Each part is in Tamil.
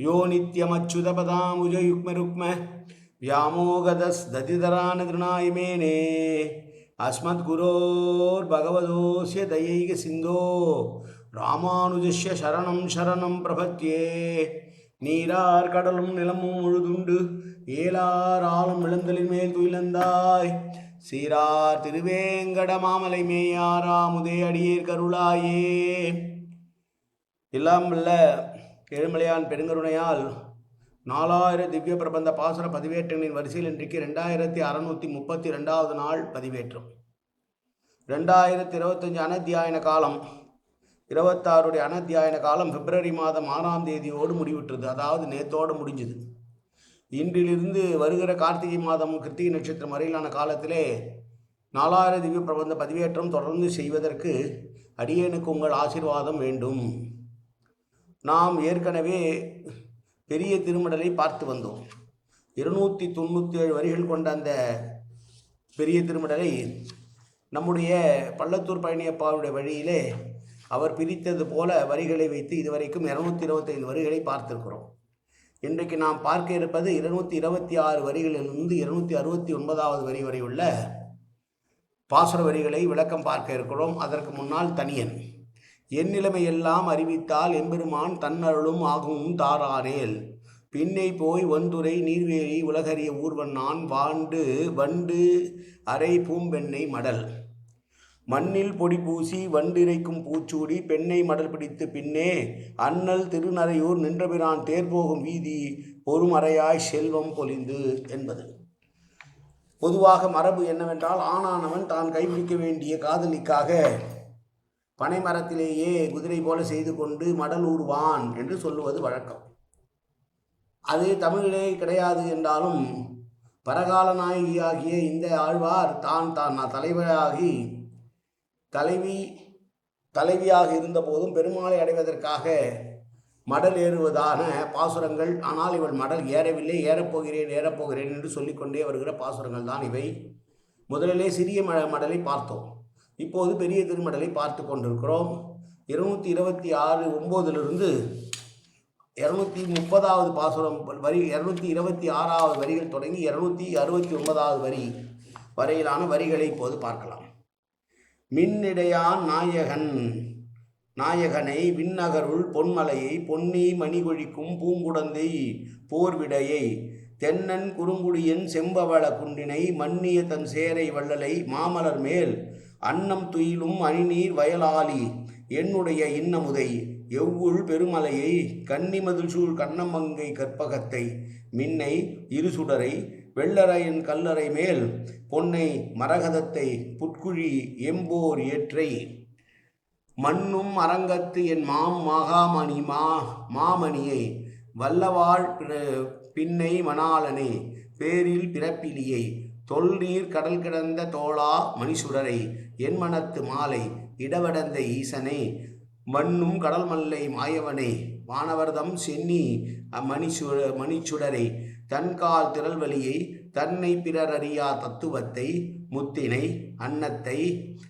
யோ நித்யமச்சுதபதாமுஜயுக்மருக்ம व्यामोगदस्दतितरानतृणाय मेने अस्मद्गुरोर्भगवतोऽस्य दयैकसिन्धो ராமானுஜஸ்ய சரணம் சரணம் பிரபத்தியே நீரார் கடலும் நிலமும் முழுதுண்டு ஏலார் ஆலம் இளந்தலின் மேல் துயிலந்தாய் சீரார் திருவேங்கட மாமலை மேயாராமுதே அடியேர் கருளாயே எல்லாம் வல்ல ஏழுமலையான் பெருங்கருணையால் நாலாயிரம் திவ்ய பிரபந்த பாசுர பதிவேற்றங்களின் வரிசையில் இன்றைக்கு ரெண்டாயிரத்தி அறநூற்றி முப்பத்தி ரெண்டாவது நாள் பதிவேற்றம். ரெண்டாயிரத்தி இருபத்தஞ்சு அனத்தியாயன காலம். இருபத்தாறுடைய அனத்தியாயன காலம் பிப்ரவரி மாதம் ஆறாம் தேதியோடு முடிவிட்டது அதாவது நேத்தோடு முடிஞ்சது. இன்றிலிருந்து வருகிற கார்த்திகை மாதம் கிருத்திகை நட்சத்திரம் வரையிலான காலத்திலே நாலாயிரம் திவ்ய பிரபந்த பதிவேற்றம் தொடர்ந்து செய்வதற்கு அடியேனுக்கு உங்கள் ஆசீர்வாதம் வேண்டும். நாம் ஏற்கனவே பெரிய திருமடலை பார்த்து வந்தோம். இருநூற்றி தொண்ணூற்றி ஏழு வரிகள் கொண்ட அந்த பெரிய திருமடலை நம்முடைய பள்ளத்தூர் பழனியப்பாவுடைய வழியிலே அவர் பிரித்தது போல வரிகளை வைத்து இதுவரைக்கும் இருநூத்தி இருபத்தைந்து வரிகளை பார்த்திருக்கிறோம். இன்றைக்கு நாம் பார்க்க இருப்பது இருநூத்தி இருபத்தி ஆறு வரிகளிலிருந்து இருநூத்தி அறுபத்தி ஒன்பதாவது வரி வரை உள்ள பாசுர வரிகளை விளக்கம் பார்க்க இருக்கிறோம். அதற்கு முன்னால் தனியன். என் நிலைமையெல்லாம் அறிவித்தால் எம்பெருமான் தன்னருளும் ஆகும் தாரானேல் பின்னை போய் ஒன்துரை நீர்வேலி உலகறிய ஊர்வன் நான் வாண்டு வண்டு அரை பூம்பெண்ணை மடல். மண்ணில் பொடி பூசி வண்டிரைக்கும் பூச்சூடி பெண்ணை மடல் பிடித்து பின்னே அண்ணல் திருநறையூர் நின்றபிரான் தேர்போகும் வீதி பொறுமறையாய் செல்வம் பொலிந்து என்பது. பொதுவாக மரபு என்னவென்றால் ஆணானவன் தான் கைப்பிடிக்க வேண்டிய காதலிக்காக பனைமரத்திலேயே குதிரை போல செய்து கொண்டு மடலூர்வான் என்று சொல்லுவது வழக்கம். அது தமிழிலே கிடையாது என்றாலும் பரகால நாயகியாகிய இந்த ஆழ்வார் தான் தான் தலைவராகி தலைவி தலைவியாக இருந்தபோதும் பெருமாளை அடைவதற்காக மடல் ஏறுவதான பாசுரங்கள் ஆனால் இவள் மடல் ஏறவில்லை ஏறப்போகிறேன் ஏறப்போகிறேன் என்று சொல்லிக்கொண்டே வருகிற பாசுரங்கள் தான் இவை. முதலிலே சிறிய ம மடலை பார்த்தோம். இப்போது பெரிய திருமடலை பார்த்து கொண்டிருக்கிறோம். இருநூற்றி இருபத்தி ஆறு ஒம்போதிலிருந்து இரநூத்தி முப்பதாவது பாசுரம் வரி இரநூத்தி இருபத்தி ஆறாவது வரிகள் தொடங்கி இரநூத்தி அறுபத்தி ஒன்பதாவது வரி வரையிலான வரிகளை இப்போது பார்க்கலாம். மின்னிடையான் நாயகன் நாயகனை விண்ணகருள் பொன்மலையை பொன்னி மணிகொழிக்கும் பூங்குடந்தை போர்விடையை தென்னன் குறுங்குடியின் செம்பவள குண்டினை மன்னிய தன் சேரை வள்ளலை மாமலர் மேல் அன்னம் துயிலும் அணிநீர் வயலாளி என்னுடைய இன்னமுதை எவ்வுள் பெருமலையை கன்னிமதில் சூழ் கண்ணமங்கை கற்பகத்தை மின்னை இருசுடரை வெள்ளரையன் கல்லறை மேல் பொன்னை மரகதத்தை புட்குழி எம்போர் ஏற்றை. மண்ணும் அரங்கத்து என் மாம் மகாமணி மா மாமணியை வல்லவாழ் பின்னை மணாலனை பேரில் பிறப்பிலியை தொல்நீர் கடல் கிடந்த தோளா மணிசுடரை என் மனத்து மாலை இடவடந்த ஈசனை மண்ணும் கடல் மல்லை மாயவனை வானவர்தம் சென்னி மணிசு மணிச்சுடரை தன்கால் திரள்வழியை தன்னை பிறர் அறியா தத்துவத்தை முத்தினை அன்னத்தை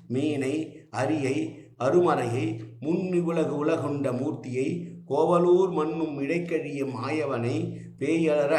மீனை அரியை அருமறையை முன்னிவுலகு உலகுண்ட மூர்த்தியை கோவலூர் மண்ணும் இடைக்கழிய மாயவனை பேயலற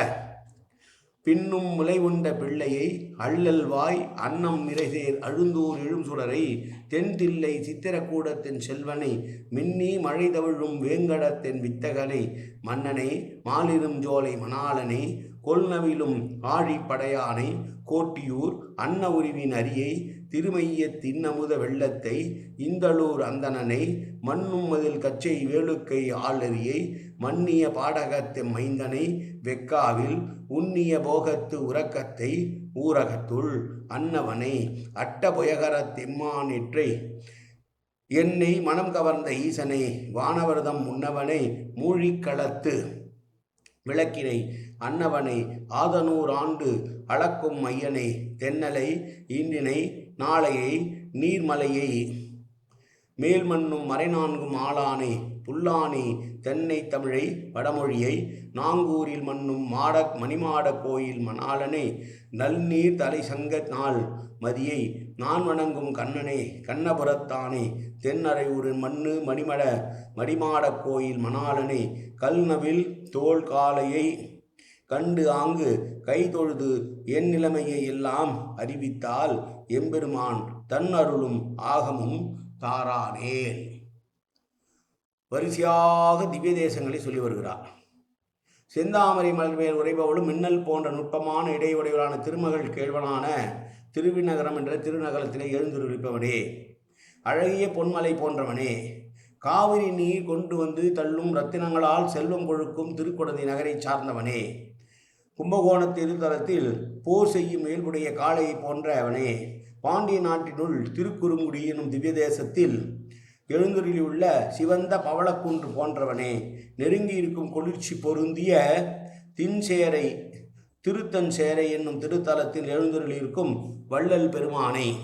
பின்னும் முலை உண்ட பிள்ளையை அள்ளல் வாய் அன்னம் நிறைசேர் அழுந்தூர் எழும் சுடரை தென்தில்லை சித்திரக்கூடத்தின் செல்வனை மின்னி மழை தவிழும் வேங்கடத்தின் வித்தகனை மன்னனை மாலிரும் ஜோலை மணாளனை கொல்நவிலும் ஆழிப்படையானை கோட்டியூர் அன்ன உருவின் அரியை திருமைய தின்னமுத வெள்ளத்தை இந்தளூர் அந்தணனை மண்ணும் மதில் கச்சை வேலுக்கை ஆளறியை மன்னிய பாடகத்து மைந்தனை வெக்காவில் உன்னிய போகத்து உறக்கத்தை ஊரகத்துள் அன்னவனை அட்டபுயகர திம்மானிற்றை என்னை மனம் கவர்ந்த ஈசனை வானவர்தம் முன்னவனை மூழிக்களத்து விளக்கினை அன்னவனை ஆதனூர் ஆண்டு அளக்கும் மையனை தென்னலை ஈண்டினை நாளையை நீர்மலையை மேல்மண்ணும் மறைநான்கும் ஆளானை புல்லானி தென்னை தமிழை வடமொழியை நாங்கூரில் மண்ணும் மாட மணிமாட கோயில் மணாளனை நல்நீர் தலை சங்க நாள் மதியை நான் வணங்கும் கண்ணனே கண்ணபுரத்தானே தென்னரையூரின் மண்ணு மணிமட மடிமாடக் கோயில் மணாளனை கல்நவில் தோல் காளையை கண்டு ஆங்கு கைதொழுது என் நிலைமையை எல்லாம் அறிவித்தால் எம்பெருமான் தன்னருளும் ஆகமும் தாரானேன். வரிசையாக திவ்ய தேசங்களை சொல்லி வருகிறார். செந்தாமரை மலர் மேல் மின்னல் போன்ற நுட்பமான இடையுடையவளான திருமகள் கேழ்வனான திருவிநகரம் என்ற திருநகரத்திலே எழுந்துருப்பவனே. அழகிய பொன்மலை போன்றவனே. காவிரி நீர் கொண்டு வந்து தள்ளும் ரத்தினங்களால் செல்வம் கொழுக்கும் திருக்குடந்தை நகரை சார்ந்தவனே. கும்பகோண திருத்தலத்தில் போர் செய்யும் மேல்புடைய காளையை போன்றவனே பாண்டிய நாட்டினுள் திருக்குறுங்குடி எனும் திவ்ய தேசத்தில் உள்ள சிவந்த பவளக்குன்று போன்றவனே. நெருங்கி இருக்கும் குளிர்ச்சி பொருந்திய தின்சேரை திருத்தன் சேரை என்னும் திருத்தலத்தில் எழுந்தருளிருக்கும் வள்ளல் பெருமானே.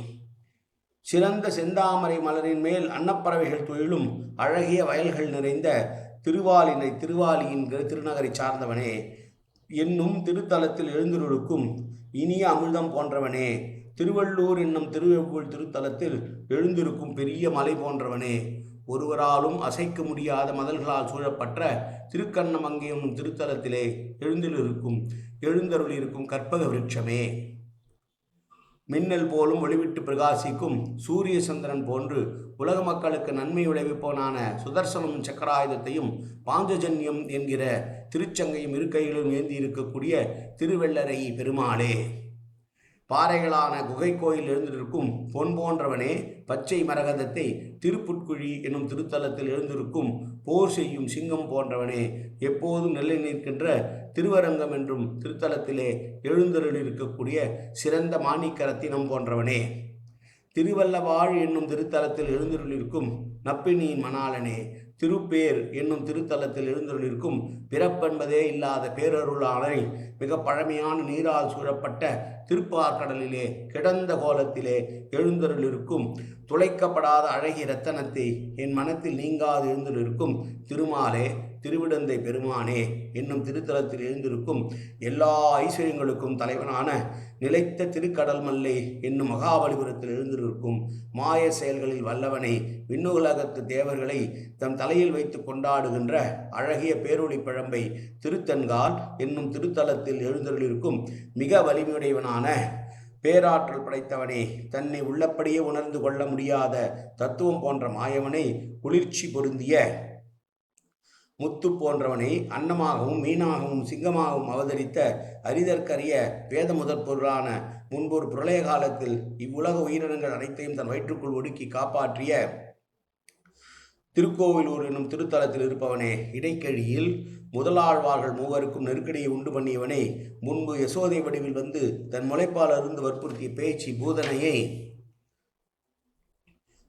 சிறந்த செந்தாமரை மலரின் மேல் அன்னப்பறவைகள் தொழிலும் அழகிய வயல்கள் நிறைந்த திருவாலினை திருவாலியின் திருநகரை சார்ந்தவனே. என்னும் திருத்தலத்தில் எழுந்திருக்கும் இனிய அமிர்தம் போன்றவனே. திருவள்ளூர் என்னும் திருவெவ்வூர் திருத்தலத்தில் எழுந்திருக்கும் பெரிய மலை போன்றவனே. ஒருவராலும் அசைக்க முடியாத மதல்களால் சூழப்பட்ட திருக்கண்ணமங்கையும் திருத்தலத்திலே எழுந்திலிருக்கும் எழுந்தருள் இருக்கும் கற்பக விருட்சமே. மின்னல் போலும் ஒளிவிட்டு பிரகாசிக்கும் சூரிய சந்திரன் போன்று உலக மக்களுக்கு நன்மை விளைவிப்பவனான சுதர்சனம் சக்கராயுதத்தையும் பாஞ்சஜன்யம் என்கிற திருச்சங்கையும் இருக்கையிலும் ஏந்தி இருக்கக்கூடிய திருவெள்ளரை பெருமாளே. பாறைகளான குகை கோயில் எழுந்திருக்கும் பொன் போன்றவனே பச்சை மரகதத்தை திருப்புட்குழி என்னும் திருத்தலத்தில் எழுந்திருக்கும் போர் செய்யும் சிங்கம் போன்றவனே எப்போதும் நிலை நிற்கின்ற திருவரங்கம் என்றும் திருத்தலத்திலே எழுந்தருள் இருக்கக்கூடிய சிறந்த மாணிக்கரத்தினம் போன்றவனே. திருவல்லவாழ் என்னும் திருத்தலத்தில் எழுந்தருளிருக்கும் நப்பினியின் மணாலனே திருப்பேர் என்னும் திருத்தலத்தில் எழுந்தருளிருக்கும் பிறப்பென்பதே இல்லாத பேரருளானை மிக பழமையான நீரால் சூழப்பட்ட திருப்பார்கடலிலே கிடந்த கோலத்திலே எழுந்தருளிருக்கும் துளைக்கப்படாத அழகிய ரத்தனத்தை என் மனத்தில் நீங்காது எழுந்தருளிருக்கும் திருமாலே திருவிடந்தை பெருமானே என்னும் திருத்தலத்தில் எழுந்திருக்கும் எல்லா ஐஸ்வர்யங்களுக்கும் தலைவனான நிலைத்த திருக்கடல் மல்லை என்னும் மகாபலிபுரத்தில் எழுந்திருக்கும் மாய செயல்களில் வல்லவனை விண்ணுலகத்து தேவர்களை தம் தலையில் வைத்து கொண்டாடுகின்ற அழகிய பேரொளி பழம்பை திருத்தன்கால் என்னும் திருத்தலத்தில் எழுந்தருளிருக்கும் மிக வலிமையுடையவனான பேராற்றல் படைத்தவனே தன்னை உள்ளபடியே உணர்ந்து கொள்ள முடியாத தத்துவம் போன்ற மாயவனை குளிர்ச்சி பொருந்திய முத்து போன்றவனை அன்னமாகவும் மீனாகவும் சிங்கமாகவும் அவதரித்த அரிதற்கரிய வேத முதற் பொருளான முன்பொரு பிரளய காலத்தில் இவ்வுலக உயிரினங்கள் அனைத்தையும் தன் வயிற்றுக்குள் ஒடுக்கி காப்பாற்றிய திருக்கோவிலூர் என்னும் திருத்தலத்தில் இருப்பவனே இடைக்கழியில் முதலாழ்வார்கள் மூவருக்கும் நெருக்கடியை உண்டு பண்ணியவனே முன்பு யசோதை வடிவில் வந்து தன் முளைப்பால் அருந்து வற்புறுத்திய பேச்சு பூதனையை.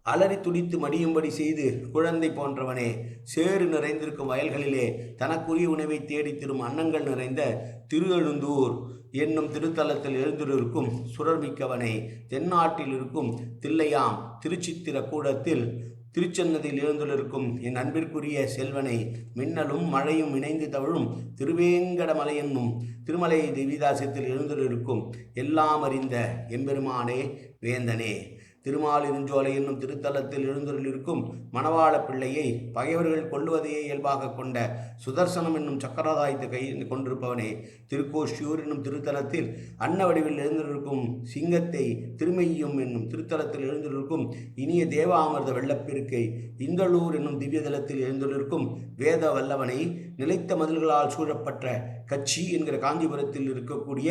அலறி துடித்து மடியும்படி செய்து குழந்தை போன்றவனே சேறு நிறைந்திருக்கும் வயல்களிலே தனக்குரிய உணவை தேடி திரும் அன்னங்கள் நிறைந்த திருஎழுந்தூர் என்னும் திருத்தலத்தில் எழுந்திருக்கும் சுரர்மிக்கவனை தென்னாட்டில் இருக்கும் தில்லையாம் திருச்சித்திர கூடத்தில் திருச்சன்னதியில் எழுந்துள்ளிருக்கும் என் அன்பிற்குரிய செல்வனை மின்னலும் மழையும் இணைந்து தவழும் திருவேங்கடமலை என்னும் திருமலை திவிதாசத்தில் எழுந்துள்ளிருக்கும் எல்லாம் அறிந்த எம்பெருமானே வேந்தனே. திருமாலிருஞ்சோலை என்னும் திருத்தலத்தில் எழுந்தொருளிருக்கும் மணவாள பிள்ளையை பகைவர்கள் கொள்ளுவதையே இயல்பாக கொண்ட சுதர்சனம் என்னும் சக்கரதாயத்தை கை கொண்டிருப்பவனே. திருக்கோஷியூர் என்னும் திருத்தலத்தில் அன்ன வடிவில் எழுந்திருக்கும் சிங்கத்தை திருமையும் என்னும் திருத்தலத்தில் எழுந்திருக்கும் இனிய தேவாமிர்த வெள்ளப்பெருக்கை இந்தளூர் என்னும் திவ்யதலத்தில் எழுந்திருக்கும் வேத வல்லவனை நிலைத்த மதில்களால் சூழப்பட்ட கட்சி என்கிற காஞ்சிபுரத்தில் இருக்கக்கூடிய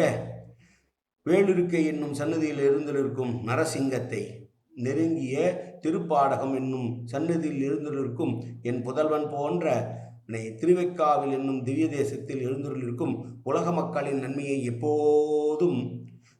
வேலுருக்கை என்னும் சன்னதியில் இருந்திருக்கும் நரசிங்கத்தை நெருங்கிய திருப்பாடகம் என்னும் சன்னதியில் இருந்திருக்கும் என் புதல்வன் போன்ற திருவெக்காவில் என்னும் திவ்ய தேசத்தில் எழுந்துள்ளிருக்கும் உலக மக்களின் நன்மையை எப்போதும்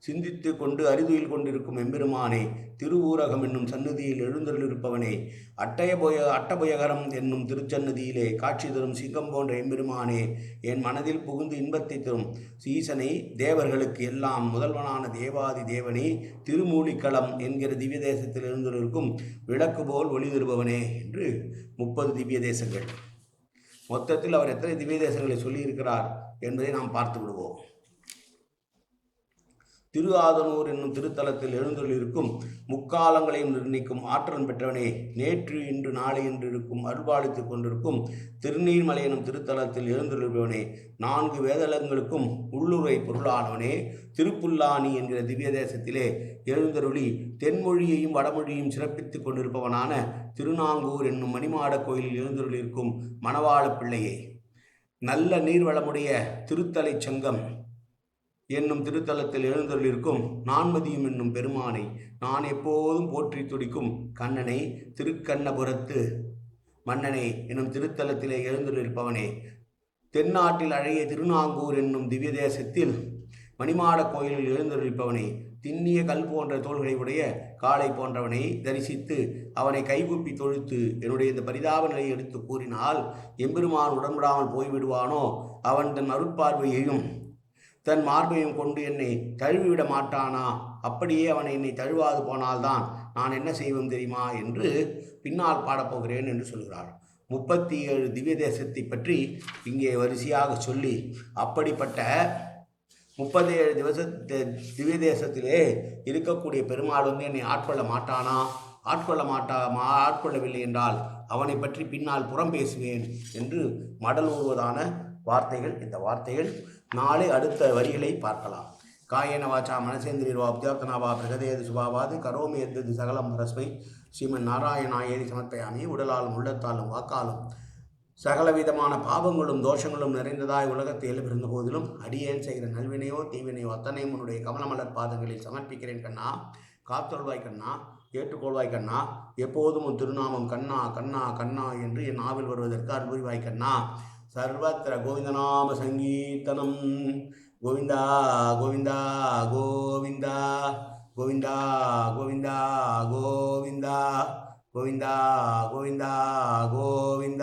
சிந்தித்து கொண்டு அறிதுயில் கொண்டிருக்கும் எம்பெருமானே திருவூரகம் என்னும் சந்நிதியில் எழுந்தருளிருப்பவனே அட்டயபுய அட்டபுயகரம் என்னும் திருச்சந்நிதியிலே காட்சி தரும் சிங்கம் போன்ற எம்பெருமானே என் மனதில் புகுந்து இன்பத்தை தரும் சீசனை தேவர்களுக்கு எல்லாம் முதல்வனான தேவாதி தேவனே திருமூலிக்களம் என்கிற திவ்ய தேசத்தில் எழுந்திருக்கும் விளக்கு போல் ஒளி தருபவனே என்று முப்பது திவ்ய தேசங்கள். மொத்தத்தில் அவர் எத்தனை திவ்ய தேசங்களை சொல்லியிருக்கிறார் என்பதை நாம் பார்த்து விடுவோம் திரு ஆதனூர் என்னும் திருத்தலத்தில் எழுந்தொழிருக்கும் முக்காலங்களையும் நிர்ணயிக்கும் ஆற்றல் பெற்றவனே நேற்று இன்று நாளை என்று இருக்கும் அருள்பாலித்துக் கொண்டிருக்கும் திருநீர்மலை எனும் திருத்தலத்தில் எழுந்தொழிருப்பவனே நான்கு வேதலங்களுக்கும் உள்ளுரை பொருளானவனே திருப்புல்லானி என்கிற திவ்ய தேசத்திலே எழுந்தருளி தென்மொழியையும் வடமொழியையும் சிறப்பித்துக் கொண்டிருப்பவனான திருநாங்கூர் என்னும் மணிமாட கோயிலில் எழுந்தருளிருக்கும் மணவாள பிள்ளையே. நல்ல நீர்வளமுடைய திருத்தலை சங்கம் என்னும் திருத்தலத்தில் எழுந்தருளிருக்கும் நான்மதியும் என்னும் பெருமானை நான் எப்போதும் போற்றி துடிக்கும் கண்ணனை திருக்கண்ணபுரத்து மன்னனே என்னும் திருத்தலத்திலே எழுந்தருளிருப்பவனே. தென்னாட்டில் அழகிய திருநாங்கூர் என்னும் திவ்ய தேசத்தில் மணிமாட கோயிலில் எழுந்தருளிப்பவனே. திண்ணிய கல் போன்ற தோள்களை உடைய காளை போன்றவனை தரிசித்து அவனை கைகூப்பி தொழுத்து என்னுடைய இந்த பரிதாப நிலையை எடுத்து கூறினால் எம்பெருமான் உடன்படாமல் போய்விடுவானோ? அவன் தன் அருட்பார்வையையும் தன் மார்பையும் கொண்டு என்னை தழுவிவிட மாட்டானா? அப்படியே அவனை என்னை தழுவாது போனால்தான் நான் என்ன செய்வோம் தெரியுமா? என்று பின்னால் பாடப்போகிறேன் என்று சொல்கிறார் முப்பத்தி ஏழு திவ்ய தேசத்தை பற்றி இங்கே வரிசையாக சொல்லி அப்படிப்பட்ட முப்பத்தி ஏழு திவச திவ்ய தேசத்திலே இருக்கக்கூடிய பெருமாள் வந்து என்னை ஆட்கொள்ள மாட்டானா? ஆட்கொள்ள மாட்டா மா ஆட்கொள்ளவில்லை என்றால் அவனை பற்றி பின்னால் புறம் பேசுவேன் என்று மடல் ஊறுவதான வார்த்தைகள் இந்த வார்த்தைகள் நாளை அடுத்த வரிகளை பார்க்கலாம். காயன வாச்சா மனசேந்திரியர்வா அப்தியார்த்தனாவா பிரகதேது சுபாவாது கரோமி எத்தது சகலம் பரஸ்மை. ஸ்ரீமன் நாராயணாயேதி சமர்ப்பயாமி உடலாலும் உள்ளத்தாலும் வாக்காலும். சகலவிதமான பாவங்களும் தோஷங்களும் நிறைந்ததாய் உலகத்தை இருந்த போதிலும் அடியேன் செய்கிற நல்வினையோ தீவினையோ அத்தனையும் உன்னுடைய கமலமலர் பாதங்களில் சமர்ப்பிக்கிறேன் கண்ணா. காத்தொள்வாய் கண்ணா ஏற்றுக்கொள்வாய் கண்ணா. எப்போதும் உன் திருநாமம் கண்ணா கண்ணா கண்ணா என்று என் நாவில் வருவதற்கு அன்புரிவாய் கண்ணா. సర్వత్ర గోవిందనామ సంగీర్తనం గోవింద గోవింద గోవింద గోవింద గోవింద గోవింద గోవింద గోవింద గోవింద.